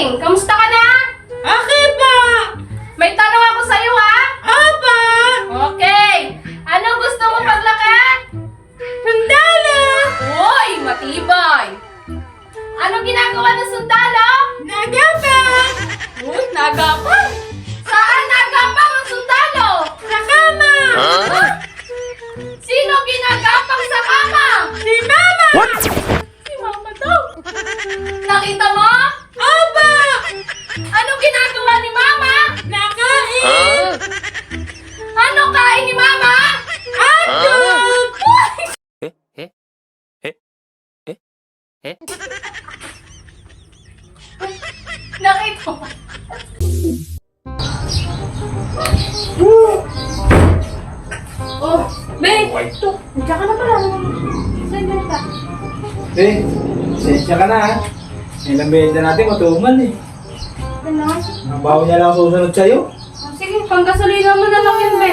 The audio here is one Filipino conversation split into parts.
Lasing, kamusta ka na? Okay pa! May tanong ako sa'yo ha? Apa! Okay. Anong gusto mo paglakad? Sundalo! Uy, matibay. Anong ginagawa ng sundalo? Nagapang! Uy, nagapang. Anong ginagawa ni mama? Nakain! Ano kain ni mama? Hotdog! Nakita mo? Oh, Be! Ito, nandiyan ka na pala. Saan ka na Eh, sensya ka na ha. Ilang benta natin, matumal eh. Ano? Ang baho niya lang susunod sa'yo. Ah, Sige, panggasolina mo na lang yun, Be.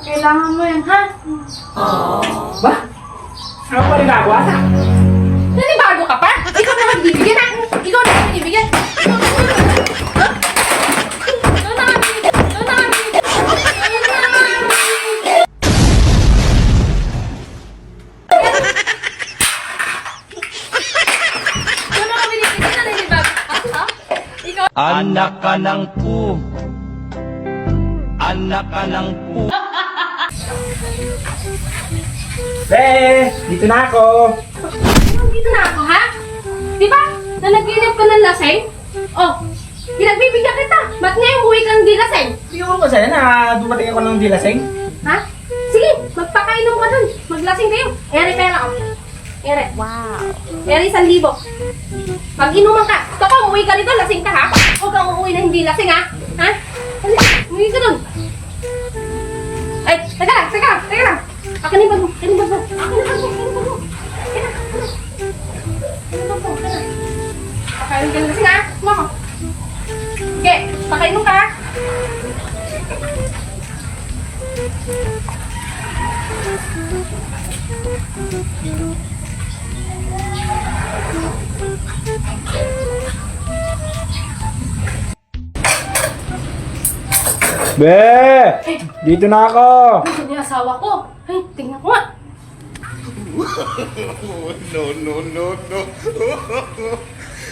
Kailangan mo yan, ha? Ba? Ano pa rin ako ata? Nanibago ka pa? Ikaw na magbibigyan, ha? Ikaw na magbibigyan. Anak ka ng pu. Anak ka ng pu. Be, dito na ako. Dito na ako, ha? Di ba? Na naginip ka ng laseng? Oh, pinagbibigyan kita. Ba't ngayon uwi kang di laseng? Siguro ko sa'yo na dumating ako ng dilasing. Ha? Sige, magpakainom ka dun. Maglasing kayo. Ere pera ako. Ere. Wow. Ere isang libo. Mag-inuman ka. Gusto ko, umuwi ka rito, lasing ka ha? Umuwi na hindi lasing ha? Ha? Umuwi ka dun. Ay, teka lang, teka lang, teka lang. Akin yung mo, akin yung bag mo. Akin yung bag mo, akin yung bag mo. Akin akin na. Mo, ka na ko. Sige, pakainom ka ha? Be, dito na ako. Ito yung asawa ko. Ay, tingnan ko nga. No, no, no, no.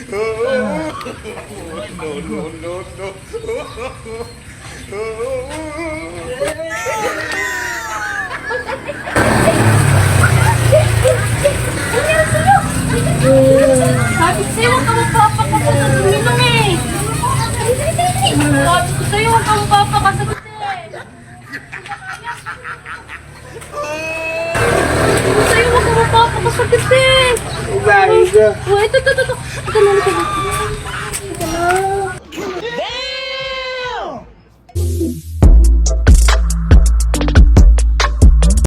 No, no, no, no. Sabi sa'yo, huwag ka. Sabi ko sa'yo, huwag ka magpapakasagot eh. Sabi ko sa'yo, huwag ka magpapakasagot eh. Ito, ito, ito. Ito, ito, ito, ito.